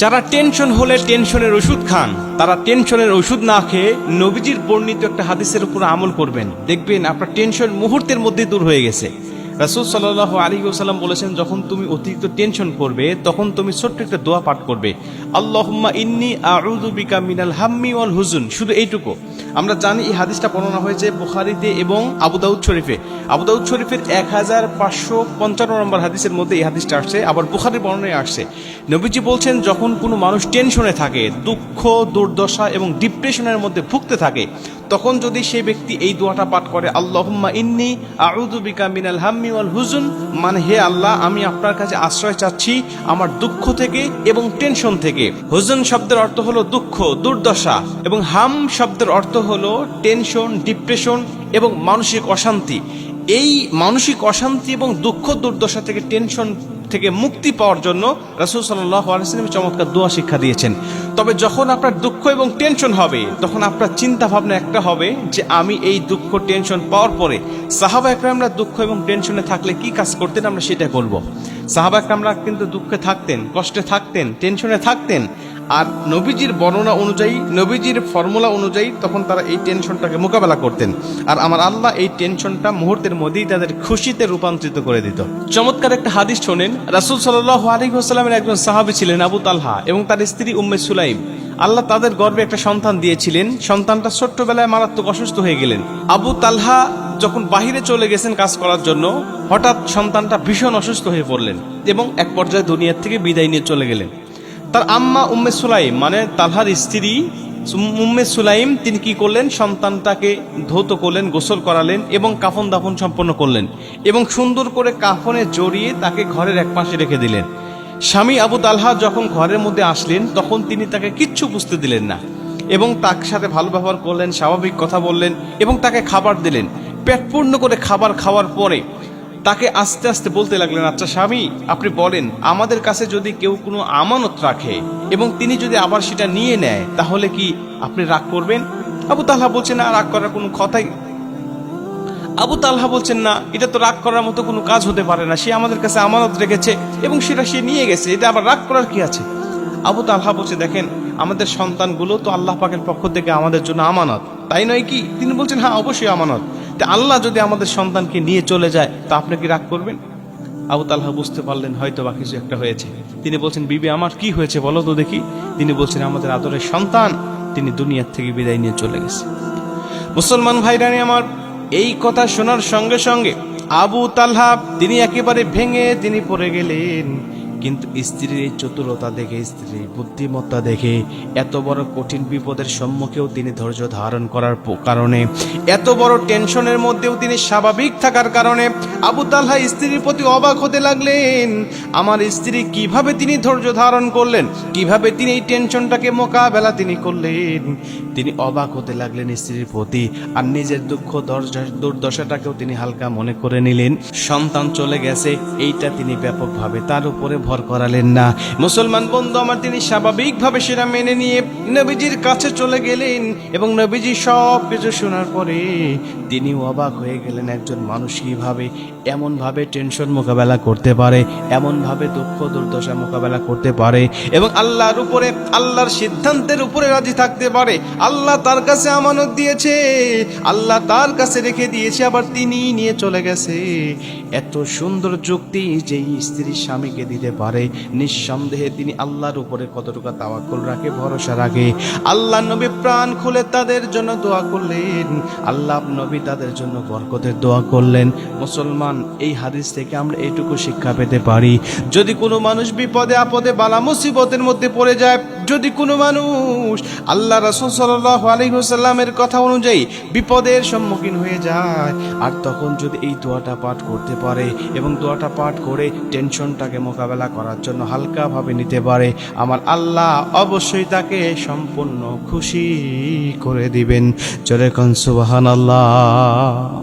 যারা টেনশন হলে টেনশনের ওষুধ খান, তারা টেনশনের ওষুধ না খেয়ে নবীজির বর্ণিত একটা হাদিসের উপর আমল করবেন। দেখবেন আপনার টেনশন মুহূর্তের মধ্যে দূর হয়ে গেছে। রাসুল সাল্লাহ আলী ওসাল্লাম বলেছেন, যখন তুমি অতিরিক্ত টেনশন করবে, তখন তুমি ছোট্ট একটা দোয়া পাঠ করবে। আল্লাহুম্মা ইন্নি আউযু বিকা মিনাল হাম্মি ওয়াল হুজুন। শুধু এইটুকু। আমরা জানি এই হাদিসটা বর্ণনা হয়েছে বুখারীতে এবং আবু দাউদ শরীফে। আবু দাউদ শরীফের এক হাজার পাঁচশো পঞ্চান্ন নম্বর হাদিসের মধ্যে এই হাদিসটা আসছে, আবার বুখারির বর্ণনায় আসছে। নবীজি বলছেন, যখন কোনো মানুষ টেনশনে থাকে, দুঃখ, দুর্দশা এবং ডিপ্রেশনের মধ্যে ভুগতে থাকে তখন যদি সেই ব্যক্তি এই দোয়াটা পাঠ করে, আল্লাহুম্মা ইন্নি আউযু বিকা মিনাল হাম্মি ওয়াল হুজুন মানে হে আল্লাহ, আমি আপনার কাছে আশ্রয় চাচ্ছি আমার দুঃখ থেকে এবং টেনশন থেকে। হুজুন শব্দের অর্থ হলো দুঃখ, দুর্দশা এবং হাম শব্দের অর্থ হলো টেনশন ডিপ্রেশন এবং মানসিক অশান্তি। এই মানসিক অশান্তি এবং দুঃখ, দুর্দশা থেকে টেনশন থেকে মুক্তি পাওয়ার জন্য রাসুল সাল্লাহ চমৎকার দোয়া শিক্ষা দিয়েছেন। তবে যখন আপনার দুঃখ এবং টেনশন হবে, তখন আপনার চিন্তা ভাবনা একটা হবে যে আমি এই দুঃখ টেনশন পাওয়ার পরে সাহাবা একরামরা দুঃখ এবং টেনশনে থাকলে কি কাজ করতেন, আমরা সেটা করব সাহাবা একরামরা কিন্তু দুঃখে থাকতেন, কষ্টে থাকতেন টেনশনে থাকতেন আর নবীজির বর্ণনা অনুযায়ী, নবীজির ফর্মুলা অনুযায়ী তখন তারা এই টেনশনটাকে মোকাবেলা করতেন। আর আমার আল্লাহ এই টেনশনটা মুহূর্তের মধ্যেই তাদের খুশিতে রূপান্তরিত করে দিত। চমৎকার একটা হাদিস শোনেন, রাসুল সাল্লাহ আলিহাস্লামের একজন সাহাবি ছিলেন আবু তালহা এবং তার স্ত্রী উম্মে সুলাইম। আল্লাহ তাদের গর্বে একটা সন্তান দিয়েছিলেন। সন্তানটা ছোট্টবেলায় মারাত্মক অসুস্থ হয়ে গেলেন। আবু তালহা যখন বাহিরে চলে গেছেন কাজ করার জন্য, হঠাৎ সন্তানটা ভীষণ অসুস্থ হয়ে পড়লেন এবং এক পর্যায়ে দুনিয়ার থেকে বিদায় নিয়ে চলে গেলেন। তার আম্মা উম্মে সুলাইম মানে তালহার স্ত্রী উম্মে সুলাইম, তিনি কি করলেন? সন্তানটাকে ধৌত করলেন, গোসল করালেন এবং কাফন দাফন সম্পন্ন করলেন এবং সুন্দর করে কাফনে জড়িয়ে তাকে ঘরের এক পাশে রেখে দিলেন। স্বামী আবু তালহা যখন ঘরের মধ্যে আসলেন, তখন তিনি তাকে কিচ্ছু বুঝতে দিলেন না এবং তার সাথে ভালো ব্যবহার করলেন, স্বাভাবিক কথা বললেন এবং তাকে খাবার দিলেন। পেট পূর্ণ করে খাবার খাওয়ার পরে তাকে আস্তে আস্তে বলতে লাগলেন আচ্ছা স্বামী, আপনি বলেন, আমাদের কাছে যদি কেউ কোনো আমানত রাখে এবং তিনি যদি আবার সেটা নিয়ে নেয়, তাহলে কি আপনি রাগ করবেন? আবু তালহা বলছেন, না, রাগ করার কোনো কথাই আবু তালহা বলছেন, না, এটা তো রাগ করার মতো কোনো কাজ হতে পারে না। সে আমাদের কাছে আমানত রেখেছে এবং সেটা সে নিয়ে গেছে। এটা আবার রাগ করার কি আছে? আবু তালহা বলছে, দেখেন, আমাদের সন্তানগুলো তো আল্লাহ পাকের পক্ষ থেকে আমাদের জন্য আমানত। তাই নয় কি? তিনি বলছেন হ্যাঁ অবশ্যই আমানত। তা আল্লাহ যদি আমাদের সন্তানকে নিয়ে চলে যায়, তা আপনি কি রাগ করবেন? আবু তালহা বুঝতে পারলেন হয়তো বা কিছু একটা হয়েছে। তিনি বলছেন, বিবি, আমার কি হয়েছে বলো তো দেখি। তিনি বলছেন, আমাদের আদরের সন্তান, তিনি দুনিয়ার থেকে বিদায় নিয়ে চলে গেছে। মুসলমান ভাইরানি, আমার এই কথা শোনার সঙ্গে সঙ্গে আবু তালহা, তিনি একেবারে ভেঙে তিনি পড়ে গেলেন। কিন্তু স্ত্রীর এই চতুরতা দেখে, স্ত্রীর বুদ্ধিমত্তা দেখে এত বড় কঠিন বিপদের সম্মুখেও তিনি ধৈর্য ধারণ করার কারণে, এত বড় টেনশনের মধ্যেও তিনি স্বাভাবিক থাকার কারণে আবু তালহা স্ত্রীর প্রতি অবাক হতে লাগলেন। আমার স্ত্রী কীভাবে তিনি ধৈর্য ধারণ করলেন? কীভাবে তিনি এই টেনশনটাকে মোকাবেলা তিনি করলেন? তিনি অবাক হতে লাগলেন স্ত্রীর প্রতি আর নিজের দুঃখ দুর্দশাটাকেও তিনি হালকা মনে করে নিলেন। সন্তান চলে গেছে, এইটা তিনি ব্যাপকভাবে তার উপরে ভর করালেন না। মুসলমান বন্ধু আমার, তিনি স্বাভাবিকভাবে সেটা মেনে নিয়ে নবীজির কাছে চলে গেলেন এবং নবীজি সব কিছু শোনার পরে তিনি অবাক হয়ে গেলেন, একজন মানুষ কীভাবে এমনভাবে টেনশন মোকাবেলা করতে পারে, এমনভাবে দুঃখ দুর্দশা মোকাবেলা করতে পারে এবং আল্লাহর উপরে, আল্লাহর সিদ্ধান্তের উপরে রাজি থাকতে পারে। আল্লাহ তার কাছে আমানত দিয়েছে, আল্লাহ তার কাছে রেখে দিয়েছে, আবার তিনি নিয়ে চলে গেছে। এত সুন্দর যুক্তি যে স্ত্রী স্বামীকে দিতে পারে। নিঃসন্দেহে তিনি আল্লাহর উপরে কতটুকু তাওয়াক্কুল রাখে, ভরসা রাখে। আল্লাহ নবী প্রাণ খুলে তাদের জন্য দোয়া করলেন। আল্লাহ নবী তাদের জন্য বরকতের দোয়া করলেন। মুসলমান, এই হাদিস থেকে আমরা এটুকু শিক্ষা পেতে পারি। যদি কোনো মানুষ বিপদে আপদে বালা মুসিবতের মধ্যে পড়ে যায় যদি কোনো মানুষ আল্লাহ রসুল সাল্লাহ আলহিহসাল্লামের কথা অনুযায়ী বিপদের সম্মুখীন হয়ে যায়, আর তখন যদি এই দোয়াটা পাঠ করতে পারে এবং দোয়াটা পাঠ করে টেনশনটাকে মোকাবেলা করার জন্য হালকাভাবে নিতে পারে, আমার আল্লাহ অবশ্যই তাকে সম্পূর্ণ খুশি করে দিবেন। চলে কন সুবাহান আল্লাহ